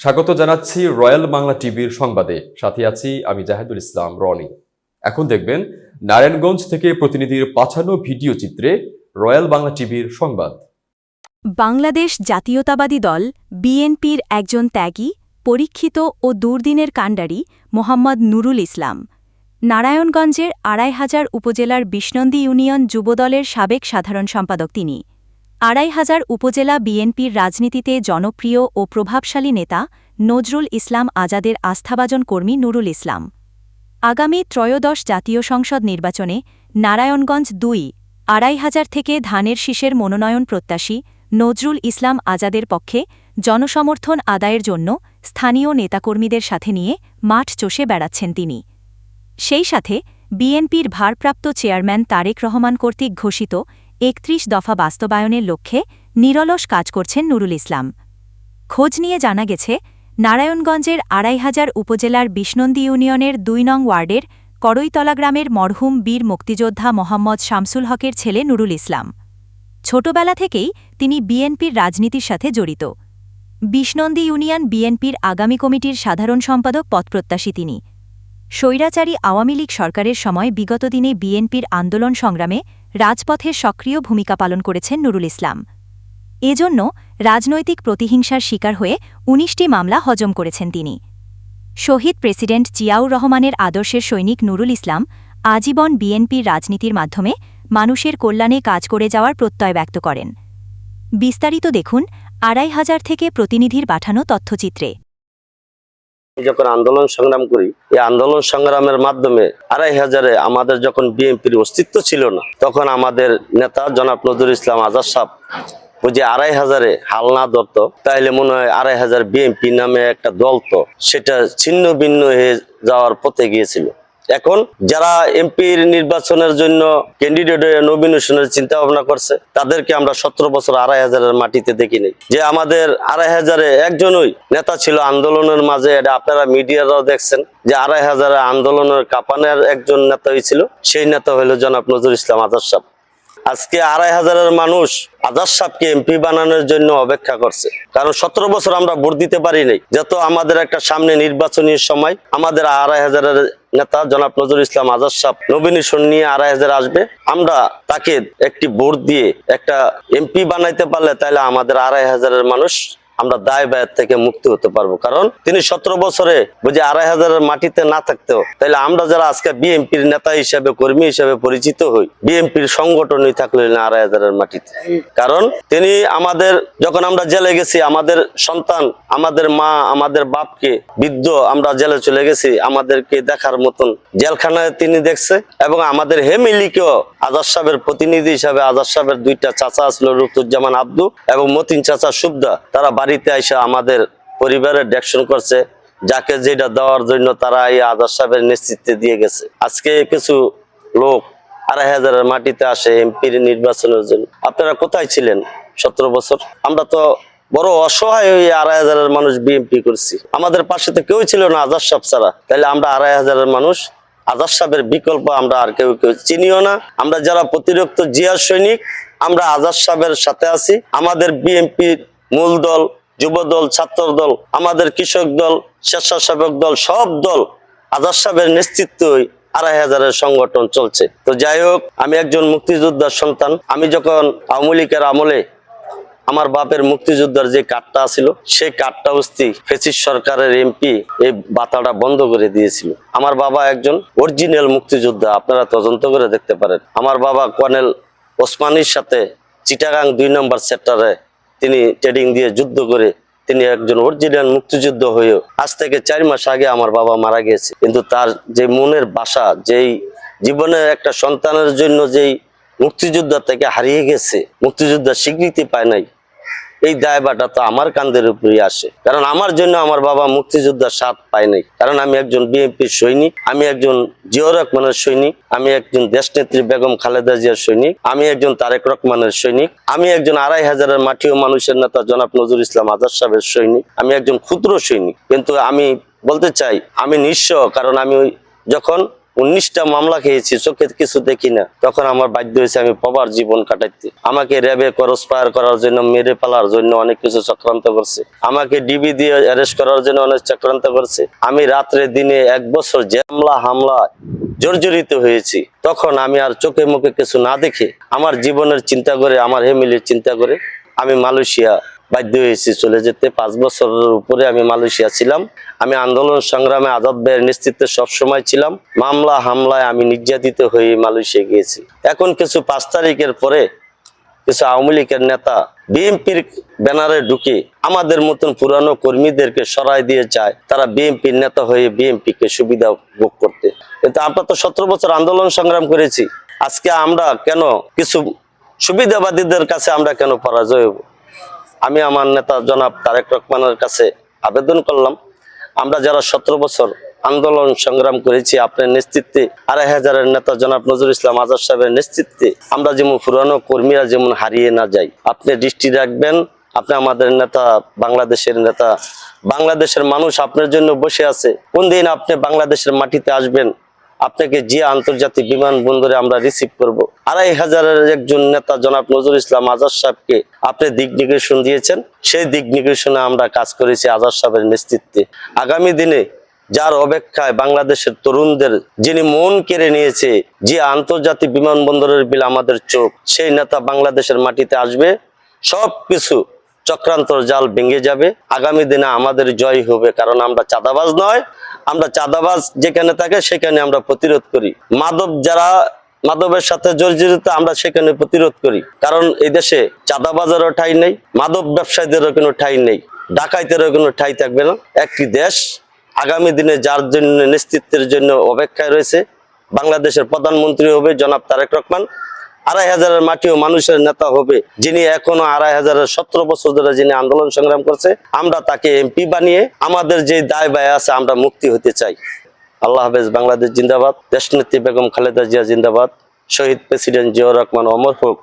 স্বাগত জানাচ্ছি রয়্যাল বাংলা টিভির সংবাদে। সাথে আছি আমি জাহেদুল ইসলাম, রনি। এখন দেখবেন, নারায়ণগঞ্জ থেকে প্রতিনিধির পাঠানো ভিডিও চিত্রে রয়্যাল বাংলা টিভির সংবাদ। বাংলাদেশ জাতীয়তাবাদী দল, বিএনপির একজন ত্যাগী, পরীক্ষিত ও দুর্দিনের কাণ্ডারি মোহাম্মদ নুরুল ইসলাম। নারায়ণগঞ্জের আড়াই হাজার উপজেলার বিষ্ণন্দী ইউনিয়ন যুবদলের সাবেক সাধারণ সম্পাদক তিনি। আড়াই হাজার উপজেলা বিএনপির রাজনীতিতে জনপ্রিয় ও প্রভাবশালী নেতা নজরুল ইসলাম আজাদের আস্থাভাজন কর্মী নুরুল ইসলাম। আগামী ত্রয়োদশ জাতীয় সংসদ নির্বাচনে নারায়ণগঞ্জ দুই, আড়াই হাজার থেকে ধানের শীষের মনোনয়ন প্রত্যাশী নজরুল ইসলাম আজাদের পক্ষে জনসমর্থন আদায়ের জন্য স্থানীয় নেতাকর্মীদের সাথে নিয়ে মাঠ চষে বেড়াচ্ছেন তিনি। সেই সাথে বিএনপির ভারপ্রাপ্ত চেয়ারম্যান তারেক রহমান কর্তৃক ঘোষিত একত্রিশ দফা বাস্তবায়নের লক্ষ্যে নিরলস কাজ করছেন নুরুল ইসলাম। খোঁজ নিয়ে জানা গেছে, নারায়ণগঞ্জের আড়াই হাজার উপজেলার বিষ্ণন্দী ইউনিয়নের দুই নং ওয়ার্ডের করইতলা গ্রামের মরহুম বীর মুক্তিযোদ্ধা মোহাম্মদ শামসুল হকের ছেলে নুরুল ইসলাম। ছোটবেলা থেকেই তিনি বিএনপির রাজনীতির সাথে জড়িত। বিষ্ণন্দী ইউনিয়ন বিএনপির আগামী কমিটির সাধারণ সম্পাদক পদপ্রত্যাশী তিনি। স্বৈরাচারী আওয়ামী লীগ সরকারের সময় বিগত দিনে বিএনপির আন্দোলন সংগ্রামে রাজপথে সক্রিয় ভূমিকা পালন করেছেন নুরুল ইসলাম। এজন্য রাজনৈতিক প্রতিহিংসার শিকার হয়ে উনিশটি মামলা হজম করেছেন তিনি। শহীদ প্রেসিডেন্ট জিয়াউর রহমানের আদর্শের সৈনিক নুরুল ইসলাম আজীবন বিএনপির রাজনীতির মাধ্যমে মানুষের কল্যাণে কাজ করে যাওয়ার প্রত্যয় ব্যক্ত করেন। বিস্তারিত দেখুন আড়াই হাজার থেকে প্রতিনিধির পাঠানো তথ্যচিত্রে। যখন আন্দোলন সংগ্রাম করি, এই আন্দোলন সংগ্রামের মাধ্যমে আড়াই হাজারে আমাদের যখন বিএনপির অস্তিত্ব ছিল না, তখন আমাদের নেতা জনাব নজরুল ইসলাম আজাদ সাহ ওই যে আড়াই হাজারে হাল না ধরত, তাইলে মনে হয় আড়াই হাজার বিএনপি নামে একটা দল তো, সেটা ছিন্ন ভিন্ন হয়ে যাওয়ার পথে গিয়েছিল। এখন যারা এমপির নির্বাচনের জন্য ক্যান্ডিডেট নমিনেশনের চিন্তা ভাবনা করছে, তাদেরকে আমরা সতেরো বছর আড়াই হাজারের মাটিতে দেখিনি যে আমাদের আড়াই হাজারে একজনই নেতা ছিল আন্দোলনের মাঝে, এটা আপনারা মিডিয়ারাও দেখছেন, যে আড়াই হাজারে আন্দোলনের কাপানের একজন নেতা হয়েছিল সেই নেতা হলো জনাব নজরুল ইসলাম আজাদ সাহেব। আজকে আড়াই হাজারের মানুষ আজাদ সাহকে এমপি বানানোর জন্য অপেক্ষা করছে। কারণ সতেরো বছর আমরা ভোট দিতে পারি নাই। যত আমাদের একটা সামনে নির্বাচনী সময়, আমাদের আড়াই হাজারের নেতা জনাব নজরুল ইসলাম আজাদ সাহ নবীনেশন নিয়ে আড়াই হাজার আসবে। আমরা তাকে একটি ভোট দিয়ে একটা এমপি বানাইতে পারলে তাহলে আমাদের আড়াই হাজারের মানুষ আমরা দায় ব্যয়ের থেকে মুক্তি হতে পারব। কারণ তিনি সতেরো বছরে বুঝে আড়াই হাজারের মাটিতে না থাকতেও তাহলে আমরা যারা আজকে বিএনপির নেতা হিসেবে, কর্মী হিসেবে পরিচিত হই, বিএনপির সংগঠনই থাকল না আড়াই হাজারের মাটিতে। কারণ তিনি আমাদের, যখন আমরা জেলে গেছি, আমাদের সন্তান, আমাদের মা, আমাদের বাপকে বৃদ্ধ আমরা জেলে চলে গেছি, আমাদেরকে দেখার মতন জেলখানায় তিনি দেখছে, এবং আমাদের হেমিলিকেও আজাদ সাহেবের প্রতিনিধি হিসাবে আজাদ সাহেবের দুইটা চাচা আসলো রুতুজ্জামান আব্দু এবং মতিন চাচা সুবদা, তারা বাড়িতে এসে আমাদের পরিবারের ডেকশন করছে, যাকে যেটা দেওয়ার জন্য তারা এই আজাদ সাহেবের নেতৃত্বে দিয়ে গেছে। আজকে কিছু লোক আড়াই হাজারের মাটিতে আসে এমপির নির্বাচনের জন্য। আপনারা কোথায় ছিলেন সতেরো বছর? আমরা তো বড় অসহায় হয়ে আড়াই হাজারের মানুষ বিএমপি করছি। আমাদের পাশে তো কেউ ছিল না আজাদ সাহেব ছাড়া। তাহলে আমরা আড়াই হাজারের মানুষ, আজাদ সাহেবের বিকল্প আমরা আর কেউ কেউ চিনিও না। আমরা যারা প্রতিরক্ত জিয়ার সৈনিক, আমরা আজাদ সাহেবের সাথে আছি। আমাদের বিএনপির মূল দল যুব দল ছাত্র দল আমাদের কৃষক দল, স্বেচ্ছাসেবক দল, সব দল আজাদ সাহেবের নেতৃত্বই আড়াই হাজারের সংগঠন চলছে। তো যাই হোক, আমি একজন মুক্তিযোদ্ধার সন্তান। আমি যখন আওয়ামী লীগের আমলে আমার বাপের মুক্তিযোদ্ধার যে কার্ডটা ছিল সেই কার্ডটা উস্তি ফেসিস সরকারের এমপি এই বাতাটা বন্ধ করে দিয়েছিল। আমার বাবা একজন অরিজিনাল মুক্তিযোদ্ধা, আপনারা তদন্ত করে দেখতে পারেন। আমার বাবা কর্নেল ওসমানির সাথে চিটাগাং দুই নম্বর সেক্টরে তিনি ট্রেডিং দিয়ে যুদ্ধ করে তিনি একজন অরিজিনাল মুক্তিযুদ্ধ হয়েও আজ থেকে চার মাস আগে আমার বাবা মারা গিয়েছে কিন্তু তার যে মনের বাসা, যেই জীবনের একটা সন্তানের জন্য যেই মুক্তিযোদ্ধা থেকে হারিয়ে গেছে, মুক্তিযোদ্ধা স্বীকৃতি পায় নাই এই দায়বাটা তো আমার কান্দের উপরেই আসে। কারণ আমার জন্য আমার বাবা মুক্তিযোদ্ধার স্বাদ পায় নাই। কারণ আমি একজন বিএনপির সৈনিক, আমি একজন জিয়র রহমানের সৈনিক, আমি একজন দেশনেত্রী বেগম খালেদা জিয়ার সৈনিক, আমি একজন তারেক রহমানের সৈনিক, আমি একজন আড়াই হাজারের মাটিও মানুষের নেতা জনাব নজরুল ইসলাম আজাদ সাহেবের সৈনিক, আমি একজন ক্ষুদ্র সৈনিক। কিন্তু আমি বলতে চাই, আমি নিঃস্ব, কারণ আমি যখন উনিশটা মামলা খেয়েছি, চোখে কিছু দেখি না। তখন আমার বাধ্য হয়েছে আমি পবার জীবন কাটাইতে। আমাকে র্যাবে করস ফায়ার করার জন্য, মেরে ফেলার জন্য অনেক কিছু চক্রান্ত করছে। আমাকে ডিবি দিয়ে অ্যারেস্ট করার জন্য অনেক চক্রান্ত করছে। আমি রাত্রে দিনে এক বছর যে হামলা, জর্জরিত হয়েছি। তখন আমি আর চোখে মুখে কিছু না দেখে, আমার জীবনের চিন্তা করে, আমার ফ্যামিলির চিন্তা করে, আমি মালয়েশিয়া বাধ্য হয়েছি চলে যেতে। পাঁচ বছরের উপরে আমি মালয়েশিয়া ছিলাম। আমি আন্দোলন সংগ্রামে আজাদ ভাইয়ের নেতৃত্বে সবসময় ছিলাম। মামলা হামলায় আমি নির্যাতিত হয়ে মালয়েশিয়া গিয়েছি। এখন কিছু পাঁচ তারিখের পরে কিছু আওয়ামী লীগের নেতা বিএনপির ব্যানারে ঢুকে আমাদের মতন পুরানো কর্মীদেরকে সরাই দিয়ে চায় তারা বিএনপির নেতা হয়ে বিএনপি কে সুবিধা ভোগ করতে। কিন্তু আমরা তো সতেরো বছর আন্দোলন সংগ্রাম করেছি। আজকে আমরা কেন কিছু সুবিধাবাদীদের কাছে আমরা কেন পরাজয় হব? আমি আমার নেতা জনাব তারেক রহমানের কাছে আবেদন করলাম। আমরা যারা সতেরো বছর আন্দোলন সংগ্রাম করেছি, আপনার নেতৃত্বে আড়াই হাজারের নেতা জনাব নজরুল ইসলাম আজাদ সাহেবের নেতৃত্বে আমরা যেমন পুরানো কর্মীরা যেমন হারিয়ে না যাই, আপনি দৃষ্টি রাখবেন, আপনি আমাদের নেতা, বাংলাদেশের নেতা, বাংলাদেশের মানুষ আপনার জন্য বসে আছে। কোন দিন আপনি বাংলাদেশের মাটিতে আসবেন আপনাকে যে আন্তর্জাতিক বিমানবন্দরে আমরা রিসিভ করব, আড়াই হাজারের একজন নেতা জনাব নজরুল ইসলাম আজাদ সাহেবকে আপনি দিক নির্দেশন দিয়েছেন। সেই দিক নির্দেশনে আমরা কাজ করেছি আজাদ সাহেবের নেতৃত্বে। আগামী দিনে যার অপেক্ষায় বাংলাদেশের তরুণদের যিনি মন কেড়ে নিয়েছে যে আন্তর্জাতিক বিমানবন্দরের বিল আমাদের চোখ, সেই নেতা বাংলাদেশের মাটিতে আসবে। সব কিছু চক্রান্তর জাল ভেঙে যাবে। আগামী দিনে আমাদের জয় হবে, কারণ আমরা চাঁদাবাজ নয়। আমরা চাঁদাবাজ যেখানে থাকে সেখানে আমরা প্রতিরোধ করি। মাদক যারা মাদকের সাথে জর্জরিত, আমরা সেখানে প্রতিরোধ করি। কারণ এই দেশে চাঁদাবাজারও ঠাই নেই, মাদক ব্যবসায়ীদেরও কোনো ঠাই নেই, ডাকাইতেরও কোনো ঠাই থাকবে না। একটি দেশ আগামী দিনে যার জন্য নেতৃত্বের জন্য অপেক্ষায় রয়েছে, বাংলাদেশের প্রধানমন্ত্রী হবে জনাব তারেক রহমান। আড়াই হাজারের মাটিও মানুষের নেতা হবে, যিনি এখনও আড়াই হাজারের সতেরো বছর ধরে যিনি আন্দোলন সংগ্রাম করছে, আমরা তাকে এমপি বানিয়ে আমাদের যে দায় ব্যয় আছে, আমরা মুক্তি হতে চাই। আল্লাহ হাফেজ, বাংলাদেশ জিন্দাবাদ। দেশনেত্রী বেগম খালেদা জিয়া জিন্দাবাদ। শহীদ প্রেসিডেন্ট জিয়র রহমান, অমর হোক।